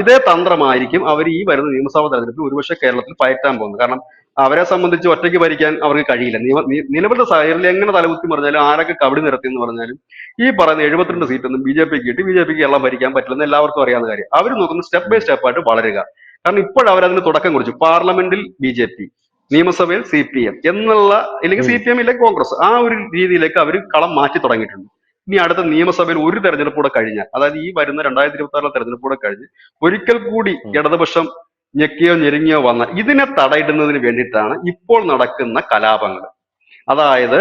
ഇതേ തന്ത്രമായിരിക്കും അവർ ഈ വരുന്ന നിയമസഭാ തെരഞ്ഞെടുപ്പിൽ ഒരുപക്ഷെ കേരളത്തിൽ പയറ്റാൻ പോകുന്നത്. കാരണം അവരെ സംബന്ധിച്ച് ഒറ്റയ്ക്ക് ഭരിക്കാൻ അവർക്ക് കഴിയില്ല. നിയമ നി- നിലവിലെ സാഹചര്യത്തിൽ എങ്ങനെ തലകുത്തി പറഞ്ഞാലും ആരൊക്കെ കബടി നിരത്തി എന്ന് പറഞ്ഞാലും ഈ പറയുന്ന എഴുപത്തിരണ്ട് സീറ്റൊന്നും ബി ജെ പിക്ക് കിട്ടി ബി ജെ പിക്ക് എല്ലാം ഭരിക്കാൻ പറ്റില്ലെന്ന് എല്ലാവർക്കും അറിയാവുന്ന കാര്യം. അവർ നോക്കുന്നത് സ്റ്റെപ്പ് ബൈ സ്റ്റെപ്പ് ആയിട്ട് വളരുക. കാരണം ഇപ്പോൾ അവരതിന് തുടക്കം കുറിച്ചു. പാർലമെന്റിൽ ബി ജെ പി നിയമസഭയിൽ സി പി എം എന്നുള്ള അല്ലെങ്കിൽ സി പി എം ഇല്ലെങ്കിൽ കോൺഗ്രസ്. ആ ഒരു രീതിയിലേക്ക് അവർ കളം മാറ്റി തുടങ്ങിയിട്ടുണ്ട്. ഇനി അടുത്ത നിയമസഭയിൽ ഒരു തെരഞ്ഞെടുപ്പ് കൂടെ കഴിഞ്ഞാൽ അതായത് ഈ വരുന്ന രണ്ടായിരത്തി ഇരുപത്തി ആറിലെ തെരഞ്ഞെടുപ്പ് കൂടെ കഴിഞ്ഞ് ഒരിക്കൽ കൂടി. ഇടതുപക്ഷം ഞെക്കിയോ ഞെരുങ്ങിയോ വന്ന ഇതിനെ തടയിടുന്നതിന് വേണ്ടിയിട്ടാണ് ഇപ്പോൾ നടക്കുന്ന കലാപങ്ങൾ. അതായത്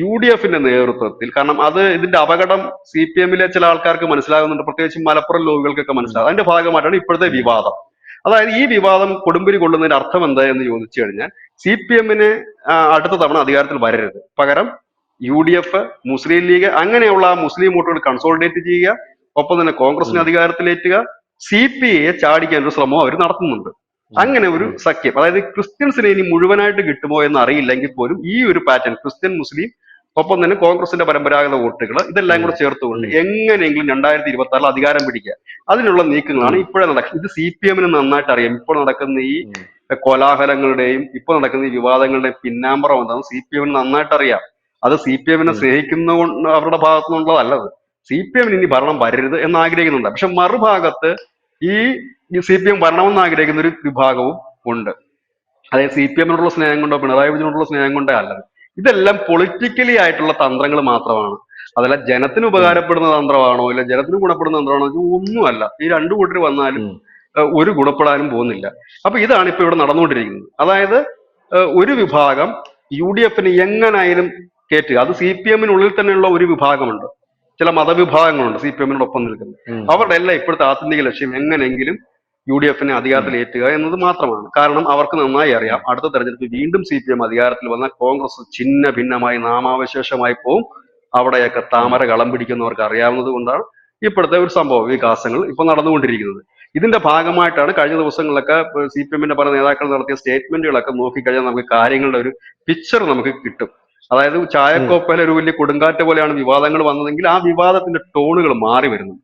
യു ഡി എഫിന്റെ നേതൃത്വത്തിൽ കാരണം അത് ഇതിന്റെ അപകടം സി പി എമ്മിലെ ചില ആൾക്കാർക്ക് മനസ്സിലാകുന്നുണ്ട്. പ്രത്യേകിച്ച് മലപ്പുറം ലോബികൾക്കൊക്കെ മനസ്സിലാകും. അതിന്റെ ഭാഗമായിട്ടാണ് ഇപ്പോഴത്തെ വിവാദം. അതായത് ഈ വിവാദം കൊടുമ്പിരി കൊള്ളുന്നതിന്റെ അർത്ഥം എന്താ എന്ന് ചോദിച്ചു കഴിഞ്ഞാൽ സി പി എമ്മിന് അടുത്ത തവണ അധികാരത്തിൽ വരരുത്. പകരം U D F Muslim League അങ്ങനെയുള്ള മുസ്ലിം വോട്ടുകൾ കൺസോളിഡേറ്റ് ചെയ്യുക. ഒപ്പം തന്നെ കോൺഗ്രസിനെ. അധികാരത്തിലേറ്റുക. സി പി ഐയെ ചാടിക്കാൻ ഒരു ശ്രമം അവർ നടത്തുന്നുണ്ട് അങ്ങനെ ഒരു സഖ്യം അതായത് ക്രിസ്ത്യൻസിനെ ഇനി മുഴുവനായിട്ട് കിട്ടുമോ എന്ന് അറിയില്ലെങ്കിൽ പോലും ഈ ഒരു പാറ്റേൺ ക്രിസ്ത്യൻ മുസ്ലിം ഒപ്പം തന്നെ കോൺഗ്രസിന്റെ പരമ്പരാഗത വോട്ടുകൾ ഇതെല്ലാം കൂടെ ചേർത്തുകൊണ്ട്. എങ്ങനെയെങ്കിലും രണ്ടായിരത്തി ഇരുപത്തി ആറിൽ അധികാരം പിടിക്കുക അതിനുള്ള നീക്കങ്ങളാണ്. ഇപ്പോഴേ നടക്കുന്നത് ഇത് സി പി എമ്മിന് നന്നായിട്ട് അറിയാം ഇപ്പോൾ നടക്കുന്ന ഈ. കോലാഹലങ്ങളുടെയും ഇപ്പോൾ നടക്കുന്ന ഈ വിവാദങ്ങളുടെയും പിന്നാമ്പറം എന്താണെന്ന് സി പി എമ്മിന് നന്നായിട്ട് അറിയാം അത് സി പി എമ്മിനെ. സ്നേഹിക്കുന്ന അവരുടെ ഭാഗത്തു നിന്നുള്ളതല്ലത് സി പി എമ്മിന് ഇനി ഭരണം വരരുത് എന്ന് ആഗ്രഹിക്കുന്നുണ്ട് പക്ഷെ മറുഭാഗത്ത് ഈ സി പി എം വരണമെന്ന് ആഗ്രഹിക്കുന്ന ഒരു വിഭാഗവും ഉണ്ട്. അതായത് സി പി എമ്മിനോടുള്ള സ്നേഹം കൊണ്ടോ പിണറായി വിജയനോടുള്ള സ്നേഹം കൊണ്ടോ അല്ലത്. ഇതെല്ലാം പൊളിറ്റിക്കലി ആയിട്ടുള്ള തന്ത്രങ്ങൾ മാത്രമാണ്. അതല്ല ജനത്തിന് ഉപകാരപ്പെടുന്ന തന്ത്രമാണോ ഇല്ല ജനത്തിന് ഗുണപ്പെടുന്ന തന്ത്രമാണോ ഒന്നുമല്ല. ഈ രണ്ടു കൂട്ടർ വന്നാലും ഒരു ഗുണപ്പെടാനും പോകുന്നില്ല. അപ്പൊ ഇതാണ് ഇപ്പൊ ഇവിടെ നടന്നുകൊണ്ടിരിക്കുന്നത്. അതായത് ഒരു വിഭാഗം യു ഡി എഫിന് എങ്ങനായാലും കയറ്റുക അത് സി പി എമ്മിനുള്ളിൽ തന്നെയുള്ള ഒരു വിഭാഗമുണ്ട്. ചില മതവിഭാഗങ്ങളുണ്ട് സി പി എമ്മിനോടൊപ്പം നിൽക്കുന്നത്. അവരുടെ എല്ലാം ഇപ്പോഴത്തെ ആത്യന്തിക ലക്ഷ്യം എങ്ങനെയെങ്കിലും യു ഡി എഫിനെ അധികാരത്തിൽ ഏറ്റുക എന്നത് മാത്രമാണ്. കാരണം അവർക്ക് നന്നായി അറിയാം അടുത്ത തെരഞ്ഞെടുപ്പ് വീണ്ടും സി പി എം അധികാരത്തിൽ വന്നാൽ കോൺഗ്രസ് ഛിന്ന ഭിന്നമായി നാമാവശേഷമായി പോവും. അവിടെയൊക്കെ താമര കളം പിടിക്കുന്നവർക്ക് അറിയാവുന്നത് കൊണ്ടാണ് ഇപ്പോഴത്തെ ഒരു സംഭവ വികാസങ്ങൾ ഇപ്പൊ നടന്നുകൊണ്ടിരിക്കുന്നത്. ഇതിന്റെ ഭാഗമായിട്ടാണ് കഴിഞ്ഞ ദിവസങ്ങളിലൊക്കെ സി പി എമ്മിന്റെ പല നേതാക്കൾ നടത്തിയ സ്റ്റേറ്റ്മെന്റുകളൊക്കെ നോക്കിക്കഴിഞ്ഞാൽ നമുക്ക് കാര്യങ്ങളുടെ ഒരു പിക്ചർ നമുക്ക് കിട്ടും. അതായത് ചായക്കോപ്പയിലെ ഒരു വലിയ കൊടുങ്കാറ്റ് പോലെയാണ് വിവാദങ്ങൾ വന്നതെങ്കിൽ ആ വിവാദത്തിന്റെ ടോണുകൾ മാറി വരുന്നു.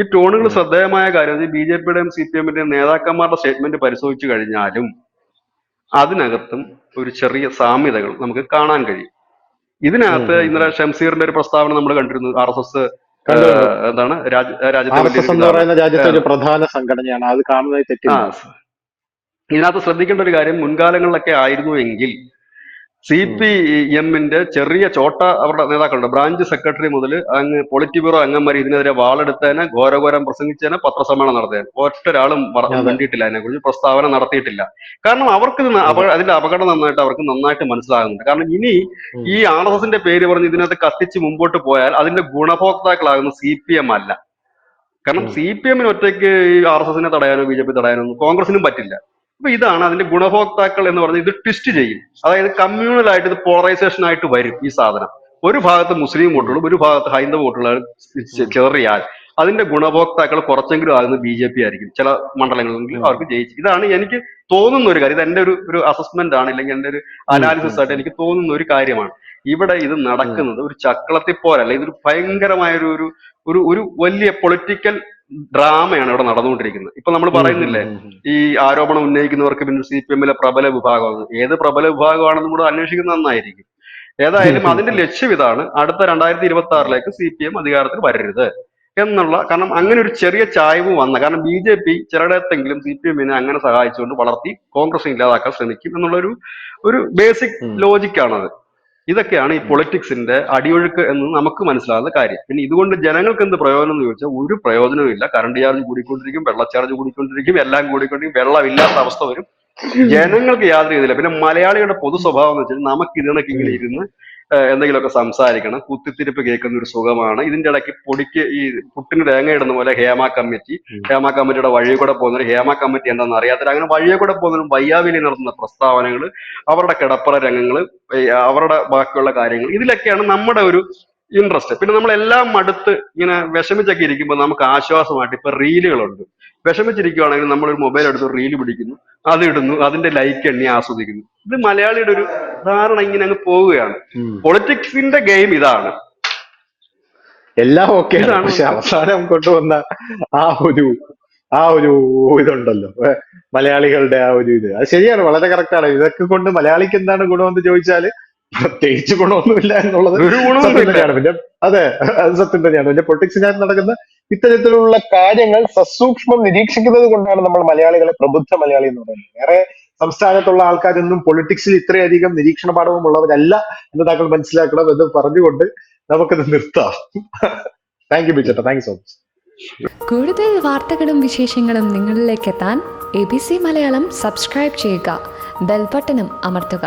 ഈ ടോണുകൾ. ശ്രദ്ധേയമായ കാര്യം ബി ജെ പിയുടെയും സി പി എമ്മിന്റെയും നേതാക്കന്മാരുടെ സ്റ്റേറ്റ്മെന്റ് പരിശോധിച്ചു കഴിഞ്ഞാലും അതിനകത്തും ഒരു ചെറിയ സാമ്യതകൾ നമുക്ക് കാണാൻ കഴിയും. ഇതിനകത്ത് ഇന്നലെ ഷംസീറിന്റെ ഒരു പ്രസ്താവന നമ്മൾ കണ്ടിരുന്നു. ആർ എസ് എസ് എന്താണ് രാജ്യ- രാജ്യത്തെ ഒരു പ്രധാന സംഘടനയാണ്. അത് കാണുന്നത് ഇതിനകത്ത് ശ്രദ്ധിക്കേണ്ട ഒരു കാര്യം മുൻകാലങ്ങളിലൊക്കെ ആയിരുന്നു എങ്കിൽ സി പി എമ്മിന്റെ ചെറിയ ചോട്ട അവരുടെ നേതാക്കളുണ്ട്. ബ്രാഞ്ച് സെക്രട്ടറി മുതൽ അങ്ങ് പൊളിറ്റ് ബ്യൂറോ അംഗന്മാർ ഇതിനെതിരെ വാളെടുത്തേനെ ഘോരഘോരം പ്രസംഗിച്ചേനെ പത്രസമ്മേളനം നടത്തേനെ ഒറ്റൊരാളും കണ്ടിട്ടില്ല അതിനെക്കുറിച്ച്. പ്രസ്താവന നടത്തിയിട്ടില്ല. കാരണം അവർക്ക് അതിന്റെ അപകടം നന്നായിട്ട് അവർക്ക് നന്നായിട്ട് മനസ്സിലാകുന്നുണ്ട്. കാരണം ഇനി ഈ ആർ എസ് എസിന്റെ പേര് പറഞ്ഞ് ഇതിനകത്ത് കത്തിച്ച് മുമ്പോട്ട് പോയാൽ അതിന്റെ ഗുണഭോക്താക്കളാകുന്ന സി പി എം അല്ല. കാരണം. സി പി എമ്മിന് ഒറ്റയ്ക്ക് ഈ ആർ എസ് എസിനെ തടയാനോ ബി ജെ പി തടയാനോ കോൺഗ്രസിനും പറ്റില്ല. അപ്പൊ ഇതാണ് അതിന്റെ ഗുണഭോക്താക്കൾ എന്ന് പറഞ്ഞാൽ ഇത് ട്വിസ്റ്റ് ചെയ്യും. അതായത് കമ്മ്യൂണൽ ആയിട്ട് ഇത് പോളറൈസേഷൻ ആയിട്ട് വരും ഈ സാധനം. ഒരു ഭാഗത്ത് മുസ്ലിം വോട്ടുകളും ഒരു ഭാഗത്ത് ഹൈന്ദവ വോട്ടുകളും ചേറിയാൽ. അതിന്റെ ഗുണഭോക്താക്കൾ കുറച്ചെങ്കിലും ആകുന്നത് ബി ജെ പി ആയിരിക്കും. ചില മണ്ഡലങ്ങളിൽ അവർക്ക് ജയിച്ചു. ഇതാണ് എനിക്ക് തോന്നുന്ന ഒരു കാര്യം. ഇത് എന്റെ ഒരു ഒരു അസസ്മെന്റ് ആണ് അല്ലെങ്കിൽ എന്റെ ഒരു അനാലിസിസ് ആയിട്ട് എനിക്ക് തോന്നുന്ന ഒരു കാര്യമാണ്. ഇവിടെ ഇത് നടക്കുന്നത് ഒരു ചക്കളത്തിൽ പോരല്ല ഇതൊരു ഭയങ്കരമായ ഒരു ഒരു ഒരു ഒരു വലിയ പൊളിറ്റിക്കൽ ഡ്രാമയാണ് ഇവിടെ നടന്നുകൊണ്ടിരിക്കുന്നത്. ഇപ്പൊ നമ്മൾ പറയുന്നില്ലേ. ഈ ആരോപണം ഉന്നയിക്കുന്നവർക്ക് പിന്നെ സി പി എമ്മിലെ പ്രബല വിഭാഗമാണ്. ഏത് പ്രബല വിഭാഗമാണെന്നും കൂടെ അന്വേഷിക്കുന്നത് നന്നായിരിക്കും. ഏതായാലും അതിന്റെ ലക്ഷ്യം ഇതാണ് അടുത്ത രണ്ടായിരത്തി ഇരുപത്തി ആറിലേക്ക് സി പി എം അധികാരത്തിൽ വരരുത് എന്നുള്ള കാരണം അങ്ങനെ ഒരു ചെറിയ ചായ്വ് വന്ന കാരണം ബി ജെ പി ചിലയിടത്തെങ്കിലും സി പി എമ്മിനെ അങ്ങനെ സഹായിച്ചുകൊണ്ട് വളർത്തി കോൺഗ്രസ് ഇല്ലാതാക്കാൻ ശ്രമിക്കും എന്നുള്ളൊരു ഒരു ബേസിക്. ലോജിക്കാണത് ഇതൊക്കെയാണ് ഈ പൊളിറ്റിക്സിന്റെ അടിയൊഴുക്ക് എന്ന് നമുക്ക് മനസ്സിലാകുന്ന കാര്യം. പിന്നെ ഇതുകൊണ്ട് ജനങ്ങൾക്ക് എന്ത് പ്രയോജനം എന്ന് ചോദിച്ചാൽ ഒരു പ്രയോജനവും ഇല്ല. കറണ്ട് ചാർജ് കൂടിക്കൊണ്ടിരിക്കും വെള്ള ചാർജ് കൂടിക്കൊണ്ടിരിക്കും എല്ലാം കൂടിക്കൊണ്ടിരിക്കും വെള്ളമില്ലാത്ത അവസ്ഥ വരും. ജനങ്ങൾക്ക് യാതൊരു ഇതില്ല. പിന്നെ മലയാളികളുടെ പൊതു സ്വഭാവം എന്ന് വെച്ചാൽ നമുക്ക് ഇതിനൊക്കെ ഇങ്ങനെ ഇരുന്ന് എന്തെങ്കിലുമൊക്കെ സംസാരിക്കണം. കുത്തിത്തിരിപ്പ് കേൾക്കുന്ന ഒരു സുഖമാണ്. ഇതിന്റെ ഇടയ്ക്ക് പൊടിക്ക് ഈ പുട്ടിന് തേങ്ങ ഇടുന്ന പോലെ ഹേമ കമ്മിറ്റി ഹേമ കമ്മിറ്റിയുടെ വഴിയെ കൂടെ പോകുന്നവർ ഹേമ കമ്മിറ്റി എന്താണെന്ന് അറിയാത്തവർ അങ്ങനെ വഴിയെ കൂടെ പോകുന്നവരും വയ്യാവിലി നടത്തുന്ന പ്രസ്താവനകൾ അവരുടെ കിടപ്പറ രംഗങ്ങൾ അവരുടെ ബാക്കിയുള്ള കാര്യങ്ങൾ ഇതിലൊക്കെയാണ് നമ്മുടെ ഒരു ഇൻട്രസ്റ്റ് പിന്നെ നമ്മളെല്ലാം മടുത്ത് ഇങ്ങനെ വിഷമിച്ചൊക്കെ ഇരിക്കുമ്പോൾ നമുക്ക് ആശ്വാസമായിട്ട് ഇപ്പൊ റീലുകളുണ്ട്. വിഷമിച്ചിരിക്കുവാണെങ്കിൽ ഒരു മൊബൈൽ എടുത്ത് റീൽ പിടിക്കുന്നു അത് ഇടുന്നു അതിന്റെ ലൈക്ക് എണ്ണി ആസ്വദിക്കുന്നു. ഇത് മലയാളിയുടെ ഒരു ധാരണ ഇങ്ങനെ അങ്ങ് പോവുകയാണ്. പൊളിറ്റിക്സിന്റെ ഗെയിം ഇതാണ്. എല്ലാം ഓക്കെ പക്ഷെ അവസാനം കൊണ്ടുവന്ന ആ ഒരു ആ ഒരു ഇതുണ്ടല്ലോ. മലയാളികളുടെ ആ ഒരു ഇത്. അത് ശരിയാണ്. വളരെ കറക്റ്റ് ആണ്. ഇതൊക്കെ കൊണ്ട് മലയാളിക്ക് എന്താണ് ഗുണമെന്ന് ചോദിച്ചാൽ പ്രത്യേകിച്ച് ഗുണമൊന്നുമില്ല എന്നുള്ളത് ഒരു സത്യം തന്നെയാണ്. പിന്നെ അതെ അത് സത്യം തന്നെയാണ്. പിന്നെ പൊളിറ്റിക്സിനകത്ത് നടക്കുന്ന ഇത്തരത്തിലുള്ള കാര്യങ്ങൾ സസൂക്ഷ്മം നിരീക്ഷിക്കുന്നത് കൊണ്ടാണ് നമ്മൾ മലയാളികളെ പ്രബുദ്ധ മലയാളി എന്ന് പറയുന്നത്. വേറെ സംസ്ഥാനത്തുള്ള ആൾക്കാരൊന്നും പൊളിറ്റിക്സിൽ ഇത്രയധികം നിരീക്ഷണ പാഠവും ഉള്ളവരല്ല എന്ന് താങ്കൾ മനസ്സിലാക്കണം എന്ന് പറഞ്ഞുകൊണ്ട് നമുക്കത് നിർത്താം. താങ്ക് യു ബിച്ചേട്ടാ താങ്ക് യു സോ മച്ച് കൂടുതൽ വാർത്തകളും വിശേഷങ്ങളും നിങ്ങളിലേക്ക് എത്താൻ A B C Malayalam subscribe ചെയ്യുക. ബെൽബട്ടനും അമർത്തുക.